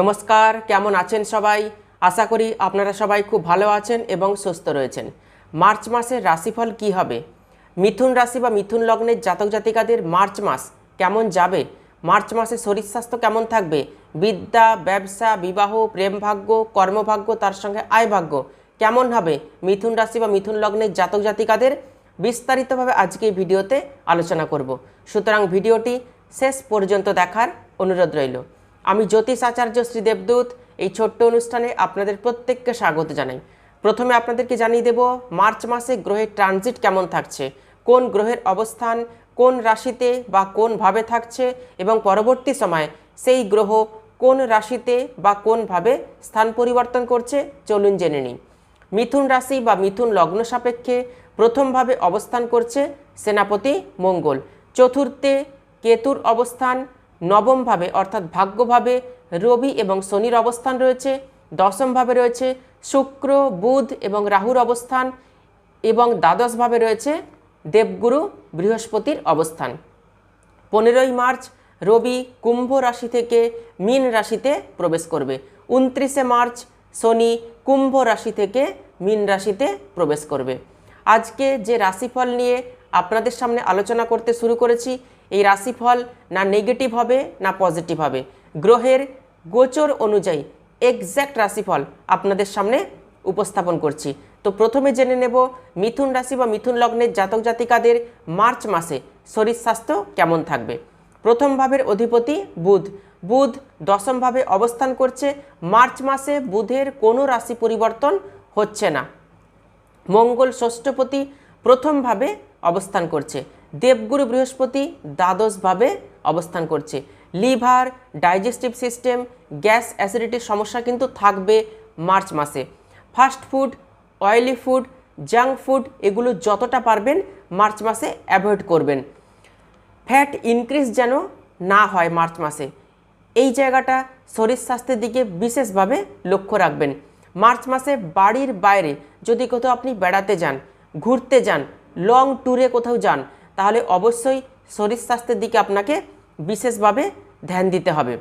নমস্কার, কেমন আছেন সবাই? আশা করি আপনারা সবাই খুব ভালো আছেন এবং সুস্থ রয়েছেন। মার্চ মাসের রাশিফল কি হবে? মিথুন রাশি বা মিথুন লগ্নের জাতক জাতিকাদের মার্চ মাস কেমন যাবে? মার্চ মাসে শরীর স্বাস্থ্য কেমন থাকবে? বিদ্যা, ব্যবসা, বিবাহ, প্রেম ভাগ্য, কর্মভাগ্য, তার সঙ্গে আয় ভাগ্য কেমন হবে? মিথুন রাশি বা মিথুন লগ্নের জাতক জাতিকাদের বিস্তারিতভাবে আজকে ভিডিওতে আলোচনা করব। সুতরাং ভিডিওটি শেষ পর্যন্ত দেখার অনুরোধ রইল। আমি জ্যোতিষ আচার্য শ্রী দেবদূত। এই ছোট্ট অনুষ্ঠানে আপনাদের প্রত্যেককে স্বাগত জানাই। প্রথমে আপনাদেরকে জানিয়ে দেব, মার্চ মাসে গ্রহের ট্রানজিট কেমন থাকছে? কোন গ্রহের অবস্থান, কোন রাশিতে বা কোন ভাবে থাকছে? এবং পরবর্তী সময়ে সেই গ্রহ কোন রাশিতে বা কোনভাবে স্থান পরিবর্তন করছে? চলুন জেনে নিই। মিথুন রাশি বা মিথুন লগ্ন সাপেক্ষে প্রথমভাবে অবস্থান করছে সেনাপতি মঙ্গল। চতুর্থে কেতুর অবস্থান নবমভাবে, অর্থাৎ ভাগ্যভাবে রবি এবং শনির অবস্থান রয়েছে, দশমভাবে রয়েছে শুক্র, বুধ এবং রাহুর অবস্থান এবং দ্বাদশভাবে রয়েছে দেবগুরু বৃহস্পতির অবস্থান। পনেরোই মার্চ, রবি কুম্ভ রাশি থেকে মীন রাশিতে প্রবেশ করবে। উনত্রিশে মার্চ, শনি কুম্ভ রাশি থেকে মীন রাশিতে প্রবেশ করবে। আজকে যে রাশিফল নিয়ে আপনাদের সামনে আলোচনা করতে শুরু করেছি এই রাশিফল না নেগেটিভ হবে, না পজিটিভ হবে। গ্রহের গোচর অনুযায়ী এক্স্যাক্ট রাশিফল আপনাদের সামনে উপস্থাপন করছি। তো প্রথমে জেনে নেব, মিথুন রাশি বা মিথুন লগ্নের জাতক জাতিকাদের মার্চ মাসে শরীর স্বাস্থ্য কেমন থাকবে? প্রথম ভাবের অধিপতি বুধ। বুধ দশমভাবে অবস্থান করছে, মার্চ মাসে বুধের কোনো রাশি পরিবর্তন হচ্ছে না। মঙ্গল ষষ্ঠপতি প্রথমভাবে অবস্থান করছে। দেবগুরু বৃহস্পতি দ্বাদশভাবে অবস্থান করছে। লিভার, ডাইজেস্টিভ সিস্টেম, গ্যাস অ্যাসিডিটির সমস্যা কিন্তু থাকবে মার্চ মাসে। Fast food, oily food, junk food এগুলো যতটা পারবেন মার্চ মাসে অ্যাভয়েড করবেন। ফ্যাট ইনক্রিজ যেন না হয় মার্চ মাসে। এই জায়গাটা শরীর স্বাস্থ্যের দিকে বিশেষভাবে লক্ষ্য রাখবেন। মার্চ মাসে বাড়ির বাইরে যদি কোথাও আপনি বেড়াতে যান, ঘুরতে যান লং ট্যুরে কোথাও যান তাহলে অবশ্যই শরীর স্বাস্থ্যের দিকে আপনাকে বিশেষভাবে ধ্যান দিতে হবে।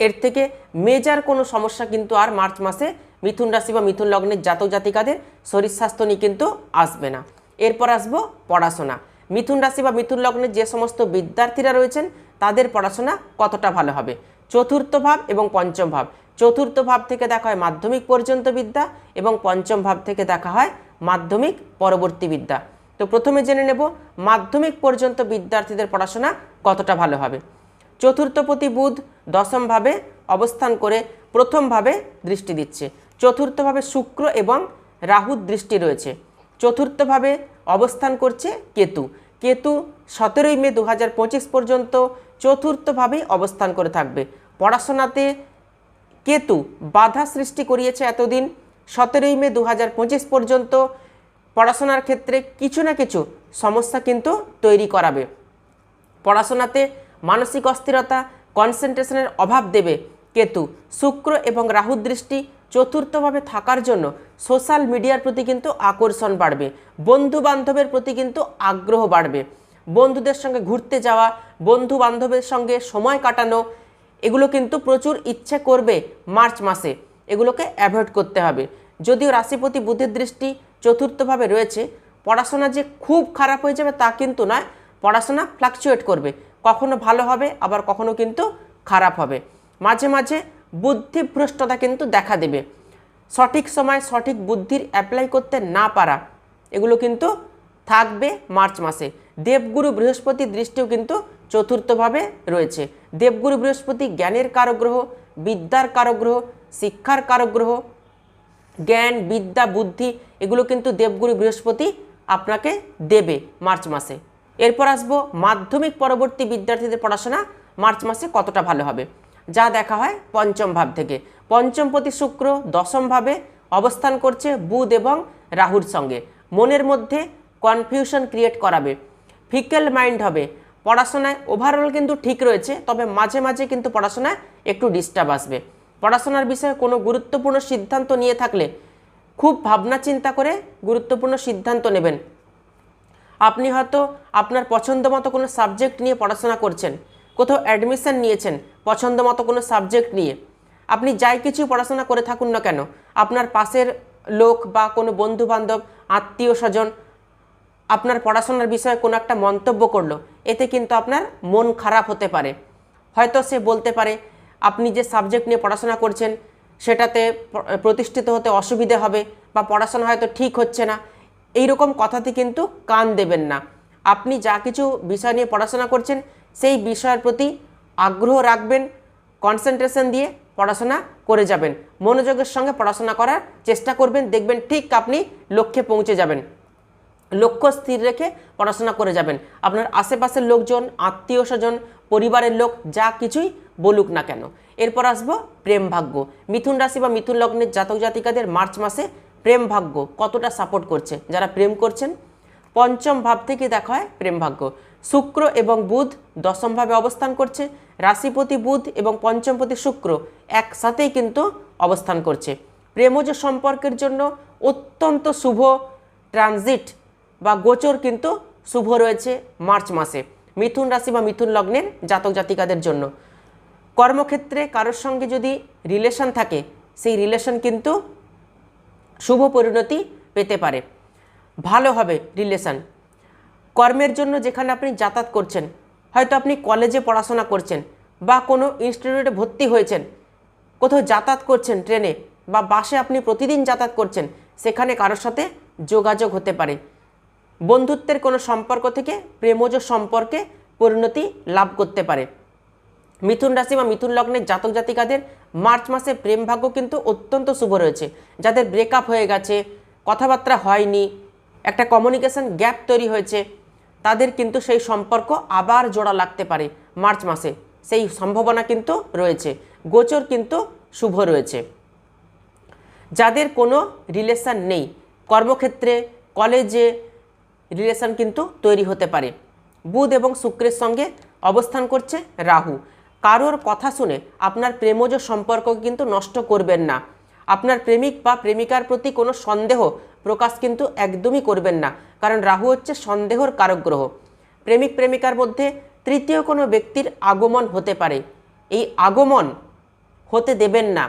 এর থেকে মেজার কোনো সমস্যা কিন্তু আর মার্চ মাসে মিথুন রাশি বা মিথুন লগ্নের জাতক জাতিকাদের শরীর স্বাস্থ্য নিয়ে কিন্তু আসবে না। এরপর আসব পড়াশোনা। মিথুন রাশি বা মিথুন লগ্নের যে সমস্ত বিদ্যার্থীরা রয়েছেন, তাদের পড়াশোনা কতটা ভালো হবে? চতুর্থ ভাব এবং পঞ্চম ভাব। চতুর্থ ভাব থেকে দেখা হয় মাধ্যমিক পর্যন্ত বিদ্যা এবং পঞ্চম ভাব থেকে দেখা হয় মাধ্যমিক পরবর্তী বিদ্যা। তো প্রথমে জেনে নেব মাধ্যমিক পর্যন্ত বিদ্যার্থীদের পড়াশোনা কতটা ভালো হবে। চতুর্থপতি বুধ দশমভাবে অবস্থান করে প্রথমভাবে দৃষ্টি দিচ্ছে। চতুর্থভাবে শুক্র এবং রাহুর দৃষ্টি রয়েছে। চতুর্থভাবে অবস্থান করছে কেতু। কেতু সতেরোই মে দু হাজার পঁচিশ পর্যন্ত চতুর্থভাবেই অবস্থান করে থাকবে। পড়াশোনাতে কেতু বাধা সৃষ্টি করিয়েছে এতদিন। সতেরোই মে দু হাজার পঁচিশ পর্যন্ত পড়াশোনার ক্ষেত্রে কিছু না কিছু সমস্যা কিন্তু তৈরি করাবে। পড়াশোনাতে মানসিক অস্থিরতা, কনসেন্ট্রেশনের অভাব দেবে কেতু। শুক্র এবং রাহু দৃষ্টি চতুর্থভাবে থাকার জন্য সোশ্যাল মিডিয়ার প্রতি কিন্তু আকর্ষণ বাড়বে। বন্ধু বান্ধবের প্রতি কিন্তু আগ্রহ বাড়বে। বন্ধুদের সঙ্গে ঘুরতে যাওয়া বন্ধু বান্ধবের সঙ্গে সময় কাটানো, এগুলো কিন্তু প্রচুর ইচ্ছে করবে মার্চ মাসে। এগুলোকে অ্যাভয়েড করতে হবে। যদিও রাশিপতি বুধের দৃষ্টি চতুর্থভাবে রয়েছে। পড়াশোনা যে খুব খারাপ হয়ে যাবে তা কিন্তু নয়, পড়াশোনা ফ্লাকচুয়েট করবে। কখনো ভালো হবে, আবার কখনো কিন্তু খারাপ হবে। মাঝে মাঝে বুদ্ধিভ্রষ্টতা কিন্তু দেখা দেবে। সঠিক সময় সঠিক বুদ্ধির অ্যাপ্লাই করতে না পারা, এগুলো কিন্তু থাকবে মার্চ মাসে। দেবগুরু বৃহস্পতির দৃষ্টিও কিন্তু চতুর্থভাবে রয়েছে। দেবগুরু বৃহস্পতি জ্ঞানের কারগ্রহ, বিদ্যার কারগ্রহ, শিক্ষার কারগ্রহ জ্ঞান, বিদ্যা, বুদ্ধি, এগুলো কিন্তু দেবগুরু বৃহস্পতি আপনাকে দেবে মার্চ মাসে। এরপর আসব মাধ্যমিক পরবর্তী বিদ্যার্থীদের পড়াশোনা, মার্চ মাসে কতটা ভালো হবে? যা দেখা হয় পঞ্চম ভাব থেকে। পঞ্চমপতি শুক্র দশম ভাবে অবস্থান করছে বুধ এবং রাহুর সঙ্গে। মনের মধ্যে কনফিউশন ক্রিয়েট করাবে। ফিকেল মাইন্ড হবে। পড়াশোনায় ওভারঅল কিন্তু ঠিক রয়েছে, তবে মাঝে মাঝে কিন্তু পড়াশোনায় একটু ডিস্টার্ব আসবে। পড়াশোনার বিষয়ে কোনো গুরুত্বপূর্ণ সিদ্ধান্ত নিয়ে থাকলে খুব ভাবনা চিন্তা করে গুরুত্বপূর্ণ সিদ্ধান্ত নেবেন। আপনি হয়তো আপনার পছন্দ মতো কোনো সাবজেক্ট নিয়ে পড়াশোনা করছেন, কোথাও অ্যাডমিশন নিয়েছেন পছন্দ মতো কোনো সাবজেক্ট নিয়ে। আপনি যাই কিছু পড়াশোনা করে থাকুন না কেন, আপনার পাশের লোক বা কোনো বন্ধু বান্ধব আত্মীয় স্বজন আপনার পড়াশোনার বিষয়ে কোনো একটা মন্তব্য করল, এতে কিন্তু আপনার মন খারাপ হতে পারে। হয়তো সে বলতে পারে আপনি যে সাবজেক্ট নিয়ে পড়াশোনা করছেন, সেটাতে প্রতিষ্ঠিত হতে অসুবিধে হবে বা পড়াশোনা হয়তো ঠিক হচ্ছে না এই রকম কথাতে কিন্তু কান দেবেন না। আপনি যা কিছু বিষয় নিয়ে পড়াশোনা করছেন, সেই বিষয়ের প্রতি আগ্রহ রাখবেন কনসেন্ট্রেশন দিয়ে পড়াশোনা করে যাবেন। মনোযোগের সঙ্গে পড়াশোনা করার চেষ্টা করবেন, দেখবেন ঠিক আপনি লক্ষ্যে পৌঁছে যাবেন। লক্ষ্য স্থির রেখে পড়াশোনা করে যাবেন। আপনার আশেপাশের লোকজন, আত্মীয় স্বজন, পরিবারের লোক, যা কিছুই বলুক না কেন। এরপর আসব প্রেম ভাগ্য। মিথুন রাশি বা মিথুন লগ্নের জাতক জাতিকাদের মার্চ মাসে প্রেম ভাগ্য কতটা সাপোর্ট করছে? যারা প্রেম করছেন, পঞ্চম ভাব থেকে দেখা হয় প্রেম ভাগ্য। শুক্র এবং বুধ দশমভাবে অবস্থান করছে। রাশিপতি বুধ এবং পঞ্চমপতি শুক্র একসাথেই কিন্তু অবস্থান করছে। প্রেমজ সম্পর্কের জন্য অত্যন্ত শুভ ট্রানজিট বা গোচর কিন্তু শুভ রয়েছে মার্চ মাসে। মিথুন রাশি বা মিথুন লগ্নের জাতক জাতিকাদের জন্য। কর্মক্ষেত্রে কারোর সঙ্গে যদি রিলেশন থাকে, সেই রিলেশন কিন্তু শুভ পরিণতি পেতে পারে। ভালো হবে রিলেশন কর্মের জন্য যেখানে আপনি যাতায়াত করছেন, হয়তো আপনি কলেজে পড়াশোনা করছেন বা কোনো ইনস্টিটিউটে ভর্তি হয়েছেন, কোথাও যাতায়াত করছেন ট্রেনে বা বাসে আপনি প্রতিদিন যাতায়াত করছেন, সেখানে কারোর সাথে যোগাযোগ হতে পারে। বন্ধুত্বের কোনো সম্পর্ক থেকে প্রেমজ সম্পর্কে পরিণতি লাভ করতে পারে। মিথুন রাশি বা মিথুন লগ্নের জাতক জাতিকাদের মার্চ মাসে প্রেম ভাগ্য কিন্তু অত্যন্ত শুভ রয়েছে। যাদের ব্রেকআপ হয়ে গেছে, কথাবার্তা হয়নি, একটা কমিউনিকেশন গ্যাপ তৈরি হয়েছে, তাদের কিন্তু সেই সম্পর্ক আবার জোড়া লাগতে পারে মার্চ মাসে। সেই সম্ভাবনা কিন্তু রয়েছে, গোচর কিন্তু শুভ রয়েছে। যাদের কোনো রিলেশন নেই, কর্মক্ষেত্রে কলেজে রিলেশন কিন্তু তৈরি হতে পারে। বুধ এবং শুক্রের সঙ্গে অবস্থান করছে রাহু। কারোর কথা শুনে আপনার প্রেমজ সম্পর্ক কিন্তু নষ্ট করবেন না। আপনার প্রেমিক বা প্রেমিকার প্রতি কোনো সন্দেহ প্রকাশ কিন্তু একদমই করবেন না, কারণ রাহু হচ্ছে সন্দেহর কারক গ্রহ প্রেমিক প্রেমিকার মধ্যে তৃতীয় কোনো ব্যক্তির আগমন হতে পারে। এই আগমন হতে দেবেন না।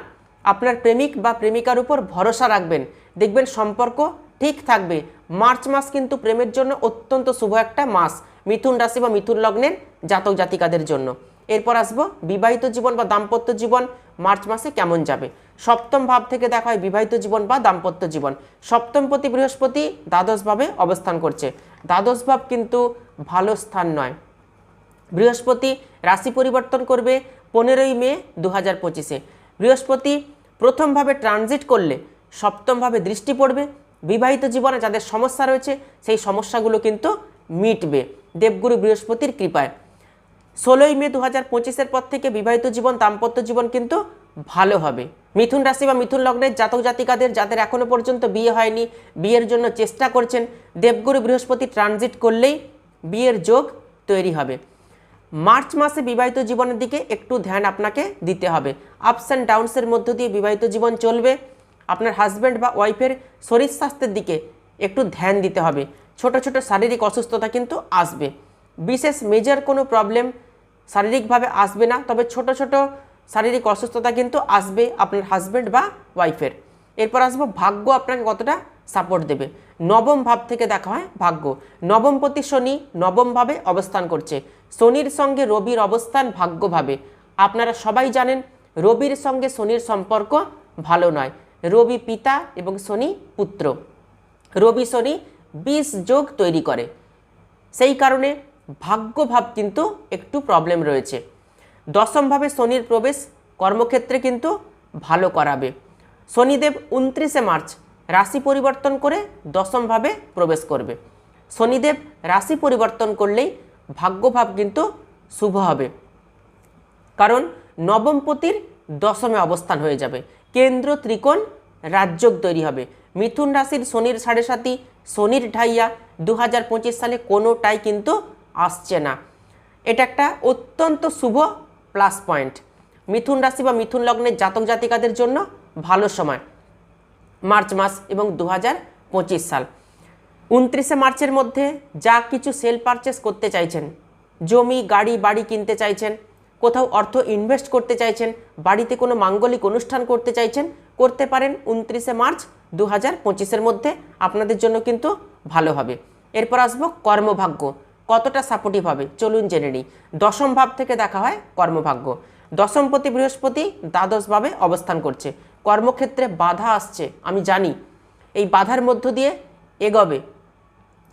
আপনার প্রেমিক বা প্রেমিকার উপর ভরসা রাখবেন। দেখবেন সম্পর্ক ঠিক থাকবে। মার্চ মাস কিন্তু প্রেমের জন্য অত্যন্ত শুভ একটা মাস। মিথুন রাশি বা মিথুন লগ্নের জাতক জাতিকাদের জন্য। এরপর আসব বিবাহিত জীবন বা দাম্পত্য জীবন। মার্চ মাসে কেমন যাবে? সপ্তম ভাব থেকে দেখা হয় বিবাহিত জীবন বা দাম্পত্য জীবন। সপ্তম প্রতি বৃহস্পতি দ্বাদশভাবে অবস্থান করছে। দ্বাদশ ভাব কিন্তু ভালো স্থান নয়। বৃহস্পতি রাশি পরিবর্তন করবে পনেরোই মে দু হাজার পঁচিশে। বৃহস্পতি প্রথমভাবে ট্রানজিট করলে সপ্তমভাবে দৃষ্টি পড়বে। বিবাহিত জীবনে যাদের সমস্যা রয়েছে, সেই সমস্যাগুলো কিন্তু মিটবে। দেবগুরু বৃহস্পতির কৃপায়। ষোলোই মে দু হাজার পঁচিশের পর থেকে বিবাহিত জীবন, দাম্পত্য জীবন কিন্তু ভালো হবে। মিথুন রাশি বা মিথুন লগ্নের জাতক জাতিকাদের যাদের এখনও পর্যন্ত বিয়ে হয়নি, বিয়ের জন্য চেষ্টা করছেন, দেবগুরু বৃহস্পতি ট্রানজিট করলেই বিয়ের যোগ তৈরি হবে। মার্চ মাসে বিবাহিত জীবনের দিকে একটু ধ্যান আপনাকে দিতে হবে। আপস অ্যান্ড ডাউনসের মধ্য দিয়ে বিবাহিত জীবন চলবে। আপনার হাজব্যান্ড বা ওয়াইফের শরীর স্বাস্থ্যের দিকে একটু ধ্যান দিতে হবে। ছোট ছোট শারীরিক অসুস্থতা কিন্তু আসবে। বিশেষ মেজর কোনো প্রবলেম শারীরিকভাবে আসবে না, তবে ছোট ছোট শারীরিক অসুস্থতা কিন্তু আসবে আপনার হাজব্যান্ড বা ওয়াইফের এরপর আসব, ভাগ্য আপনাকে কতটা সাপোর্ট দেবে? নবম ভাব থেকে দেখা হয় ভাগ্য। নবমপতি শনি নবমভাবে অবস্থান করছে। শনির সঙ্গে রবির অবস্থান ভাগ্যভাবে আপনারা সবাই জানেন, রবির সঙ্গে শনির সম্পর্ক ভালো নয়। রবি পিতা এবং শনি পুত্র। রবি শনি বিষ যোগ তৈরি করে। সেই কারণে ভাগ্যভাব কিন্তু একটু প্রবলেম রয়েছে। দশমভাবে শনির প্রবেশ কর্মক্ষেত্রে কিন্তু ভালো করাবে। শনিদেব উনত্রিশে মার্চ রাশি পরিবর্তন করে দশমভাবে প্রবেশ করবে। শনিদেব রাশি পরিবর্তন করলেই ভাগ্যভাব কিন্তু শুভ হবে। কারণ নবমপতির দশমে অবস্থান হয়ে যাবে। কেন্দ্র ত্রিকোণ রাজযোগ তৈরি হবে। মিথুন রাশির শনির সাড়ে সাতি, শনির ঢাইয়া দু হাজার পঁচিশ সালে কোনোটাই কিন্তু আসছে না। এটা একটা অত্যন্ত শুভ প্লাস পয়েন্ট। মিথুন রাশি বা মিথুন লগ্নের জাতক জাতিকাদের জন্য ভালো সময়। মার্চ মাস এবং দু হাজার পঁচিশ সাল। উনত্রিশে মার্চের মধ্যে যা কিছু সেল পারচেস করতে চাইছেন, জমি, গাড়ি, বাড়ি কিনতে চাইছেন কোথাও অর্থ ইনভেস্ট করতে চাইছেন, বাড়িতে কোনো মাঙ্গলিক অনুষ্ঠান করতে চাইছেন, করতে পারেন উনত্রিশে মার্চ দু হাজার পঁচিশের মধ্যে। আপনাদের জন্য কিন্তু ভালো হবে। এরপর আসব কর্মভাগ্য। কতটা সাপোর্টিভ হবে? চলুন জেনে নিই। দশম ভাব থেকে দেখা হয় কর্মভাগ্য। দশমপতি, বৃহস্পতি, দ্বাদশভাবে অবস্থান করছে। কর্মক্ষেত্রে বাধা আসছে, আমি জানি। এই বাধার মধ্য দিয়ে এগোবে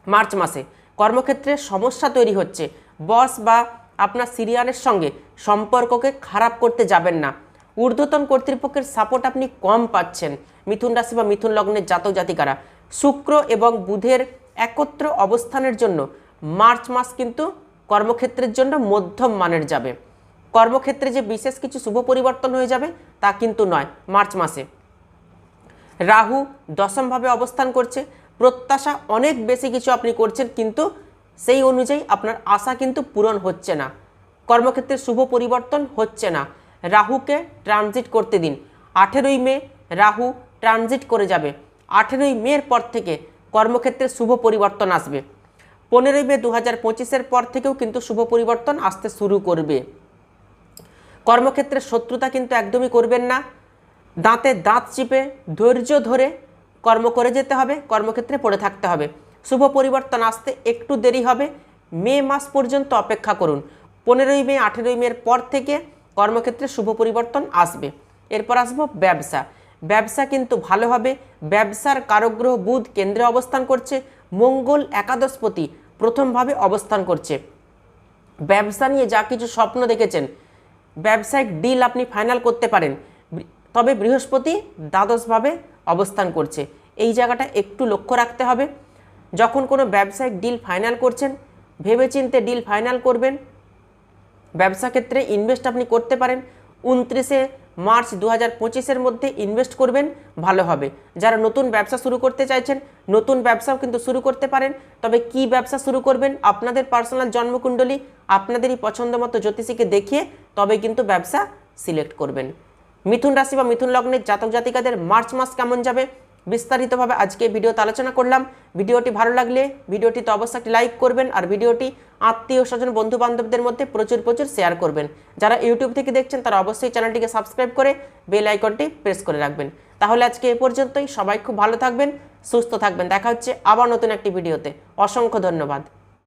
মার্চ মাসে। কর্মক্ষেত্রে সমস্যা তৈরি হচ্ছে। বস বা আপনার সিরিয়ালের সঙ্গে সম্পর্ককে খারাপ করতে যাবেন না। ঊর্ধ্বতন কর্তৃপক্ষের সাপোর্ট আপনি কম পাচ্ছেন, মিথুন রাশি বা মিথুন লগ্নের জাতক জাতিকারা। শুক্র এবং বুধের একত্র অবস্থানের জন্য মার্চ মাস কিন্তু কর্মক্ষেত্রের জন্য মধ্যম মানের যাবে। কর্মক্ষেত্রে যে বিশেষ কিছু শুভ পরিবর্তন হয়ে যাবে তা কিন্তু নয়, মার্চ মাসে। রাহু দশমভাবে অবস্থান করছে। প্রত্যাশা অনেক বেশি কিছু আপনি করছেন কিন্তু সেই অনুযায়ী আপনার আশা কিন্তু পূরণ হচ্ছে না। কর্মক্ষেত্রে শুভ পরিবর্তন হচ্ছে না। রাহুকে ট্রানজিট করতে দিন। আঠেরোই মে রাহু ট্রানজিট করে যাবে। আঠেরোই মের পর থেকে কর্মক্ষেত্রে শুভ পরিবর্তন আসবে। পনেরোই মে দু হাজার পঁচিশের পর থেকেও কিন্তু শুভ পরিবর্তন আসতে শুরু করবে। কর্মক্ষেত্রে শত্রুতা কিন্তু একদমই করবেন না। দাঁতে দাঁত চিপে ধৈর্য ধরে কর্ম করে যেতে হবে, কর্মক্ষেত্রে পড়ে থাকতে হবে। শুভ পরিবর্তন আসতে একটু দেরি হবে। মে মাস পর্যন্ত অপেক্ষা করুন। পনেরোই মে, আঠেরোই মের পর থেকে কর্মক্ষেত্রে শুভ পরিবর্তন আসবে। এরপর আসব ব্যবসা। ব্যবসা কিন্তু ভালো হবে। ব্যবসার কারগ্রহ বুধ কেন্দ্রে অবস্থান করছে। মঙ্গল একাদশপতি প্রথমভাবে অবস্থান করছে। ব্যবসা নিয়ে যা কিছু স্বপ্ন দেখেছেন, ব্যবসায়িক ডিল আপনি ফাইনাল করতে পারেন। তবে বৃহস্পতি দ্বাদশভাবে অবস্থান করছে। এই জায়গাটা একটু লক্ষ্য রাখতে হবে। যখন কোনো ব্যবসায়িক ডিল ফাইনাল করছেন, ভেবেচিন্তে ডিল ফাইনাল করবেন, ব্যবসা ক্ষেত্রে ইনভেস্ট আপনি করতে পারেন, উনত্রিশে মার্চ দু হাজার পঁচিশের মধ্যে ইনভেস্ট করবেন, ভালো হবে। যারা নতুন ব্যবসা শুরু করতে চাইছেন, নতুন ব্যবসাও কিন্তু শুরু করতে পারেন, তবে কি ব্যবসা শুরু করবেন, আপনাদের পার্সোনাল জন্মকুণ্ডলী, আপনাদেরই পছন্দ মতো জ্যোতিষীকে দেখিয়ে তবে কিন্তু ব্যবসা সিলেক্ট করবেন। মিথুন রাশি বা মিথুন লগ্নের জাতক জাতিকাদের মার্চ মাস কেমন যাবে? বিস্তারিতভাবে আজকে ভিডিওতে আলোচনা করলাম। ভিডিওটি ভালো লাগলে ভিডিওটিতে অবশ্যই একটি লাইক করবেন আর ভিডিওটি আত্মীয় স্বজন বন্ধু বান্ধবদের মধ্যে প্রচুর প্রচুর শেয়ার করবেন। যারা ইউটিউব থেকে দেখছেন, তারা অবশ্যই চ্যানেলটিকে সাবস্ক্রাইব করে বেল আইকনটি প্রেস করে রাখবেন। তাহলে আজকে এ পর্যন্তই। সবাই খুব ভালো থাকবেন, সুস্থ থাকবেন। দেখা হচ্ছে আবার নতুন একটি ভিডিওতে। অসংখ্য ধন্যবাদ।